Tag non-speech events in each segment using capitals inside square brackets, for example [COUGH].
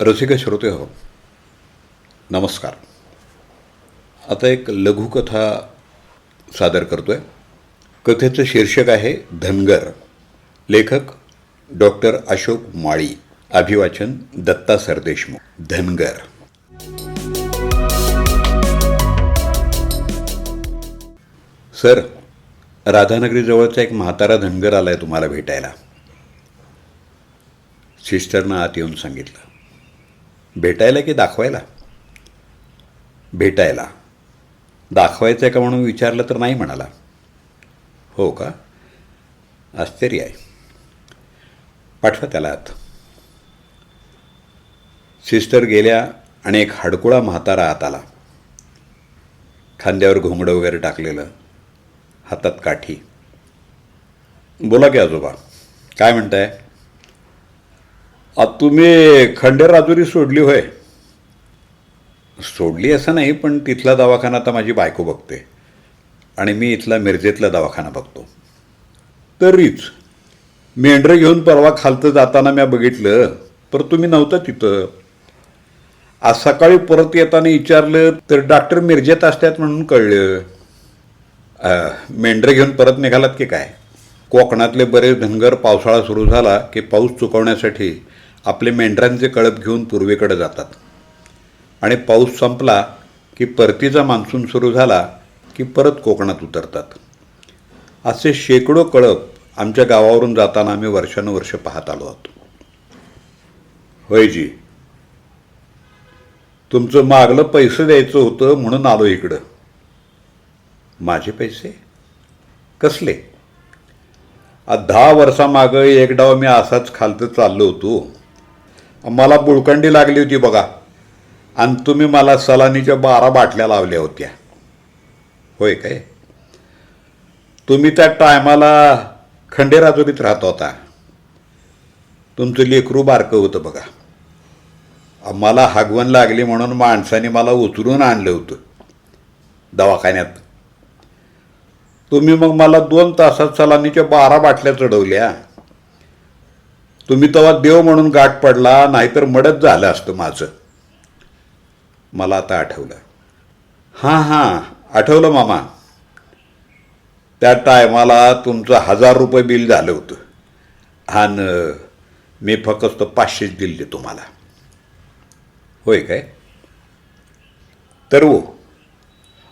रसिक श्रोते हो नमस्कार. आता एक लघुकथा सादर करतो आहे कथेचं शीर्षक आहे धनगर. लेखक डॉक्टर अशोक माळी. अभिवाचन दत्ता सरदेशमुख. धनगर. सर राधानगरीजवळचा एक म्हातारा धनगर आला आहे तुम्हाला भेटायला. सिस्टरनं आत येऊन सांगितलं. भेटायला की दाखवायला? भेटायला. दाखवायचं आहे का म्हणून विचारलं तर नाही म्हणाला. हो का? आश्चर्य आहे. पाठवा त्याला आत. सिस्टर गेल्या आणि एक हाडकुळा म्हातारा आत आला. खांद्यावर घोंगडं वगैरे टाकलेलं. हातात काठी. बोला की आजोबा काय म्हणताय? आता तुम्ही खंडेराजुरी सोडली होय. सोडली असं नाही पण तिथला दवाखाना आता माझी बायको बघते. आणि मी इथला मिरजेतला दवाखाना बघतो. तरीच मेंढरं घेऊन परवा खालतं जाताना मी बघितलं पर तुम्ही नव्हता तिथं. आज सकाळी परत येताना विचारलं तर डॉक्टर मिरजेत असतात म्हणून कळलं. मेंढरं घेऊन परत निघालात की काय? कोकणातले बरेच धनगर पावसाळा सुरू झाला की पाऊस चुकवण्यासाठी आपले मेंढरांचे कळप घेऊन पूर्वेकडे जातात. आणि पाऊस संपला की परतीचा मान्सून सुरू झाला की परत कोकणात उतरतात. असे शेकडो कळप आमच्या गावावरून जाताना आम्ही वर्षानुवर्ष पाहत आलो आहोत. होय जी. तुमचं मागलं पैसे द्यायचं होतं म्हणून आलो इकडं. माझे पैसे? कसले? आ दहा वर्षामागं एक डाव मी असाच खालतं चाललो होतो. मला बुळकंडी लागली होती बघा. आणि तुम्ही मला सलानीच्या बारा बाटल्या लावल्या होत्या. होय काय? तुम्ही त्या टायमाला खंडेराजोरीत राहत होता. तुमचं लेकरू बारकं होतं बघा. मला हागवण लागली म्हणून माणसाने मला उचलून आणलं होतं. दवाखान्यात. तुम्ही मग मला दोन तासात सलानीच्या बारा बाटल्या चढवल्या. तुम्ही तेव्हा देव म्हणून गाठ पडला नाहीतर मडत झालं असतं माझं. मला आता आठवलं. हां हां आठवलं मामा. त्या टायमाला तुमचं हजार रुपये बिल झालं होतं. आणि मी फक्त पाचशेच दिले तुम्हाला. होय काय? तर हो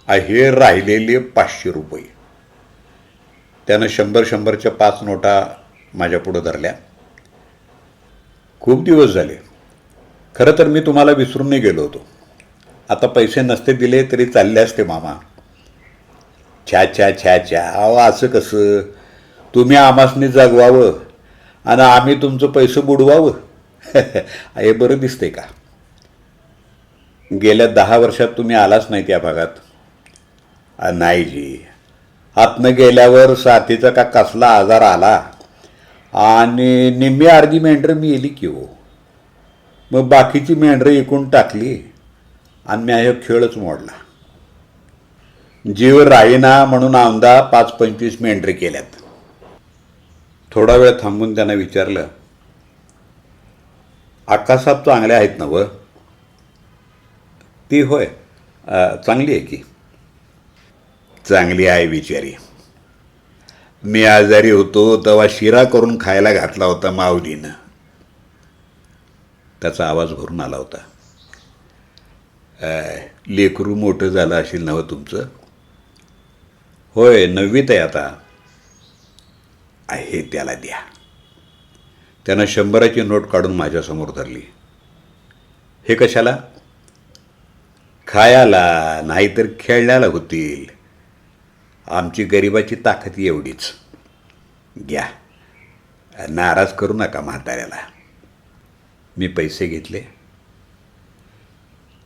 हे राहिलेले पाचशे रुपये. त्यानं शंभर शंभरच्या पाच नोटा माझ्या पुढं धरल्या. खूप दिवस झाले. खरं तर मी तुम्हाला विसरून नाही गेलो होतो. आता पैसे नसते दिले तरी चालले असते मामा. छ्या छ्या छ्या छ्या अहो असं कसं? तुम्ही आमासनी जगवावं आणि आम्ही तुमचं पैसे बुडवावं. [LAUGHS] हे बरं दिसते का? गेल्या दहा वर्षात तुम्ही आलाच नाही त्या भागात. नाही जी. आतनं गेल्यावर साथीचा का कसला आजार आला? आणि निम्मी अर्धी मेंढरं मी येली की हो. मग बाकीची मेंढरं एकूण टाकली आणि मी हा खेळच मोडला. जीव राहीना म्हणून आमदा पाच पंचवीस मेंढरे केल्यात. थोडा वेळ थांबून त्यांना विचारलं आकासात चांगले आहेत ना व ती होय चांगली आहे की? चांगली आहे विचारी मी आजारी होतो तेव्हा शिरा करून खायला घातला होता माऊलीनं. त्याचा आवाज भरून आला होता. लेकरू मोठं झालं असेल नवं तुमचं? होय नववीत आहे आता. आहे त्याला द्या. त्यानं शंभराची नोट काढून माझ्यासमोर धरली. हे कशाला? खायाला नाहीतर खेळण्याला होतील. आमची गरिबाची ताकद एवढीच. घ्या. नाराज करू नका म्हाताऱ्याला. मी पैसे घेतले.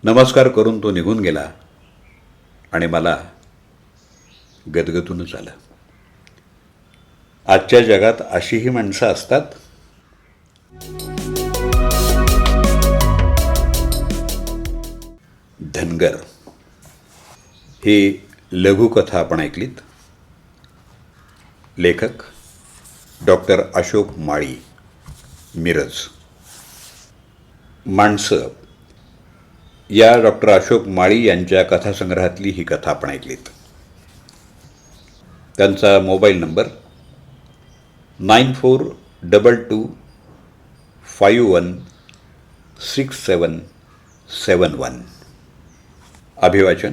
नमस्कार करून तो निघून गेला आणि मला गदगदूनच आलं आजच्या जगात अशीही माणसं असतात? धनगर. ही लघुकथा आपण ऐकलीत. लेखक डॉक्टर अशोक माळी मिरज. माणसं. या डॉक्टर अशोक माळी यांच्या कथासंग्रहातली ही कथा आपण ऐकलीत. त्यांचा mobile number nine four double two five one six seven seven one. अभिवाचन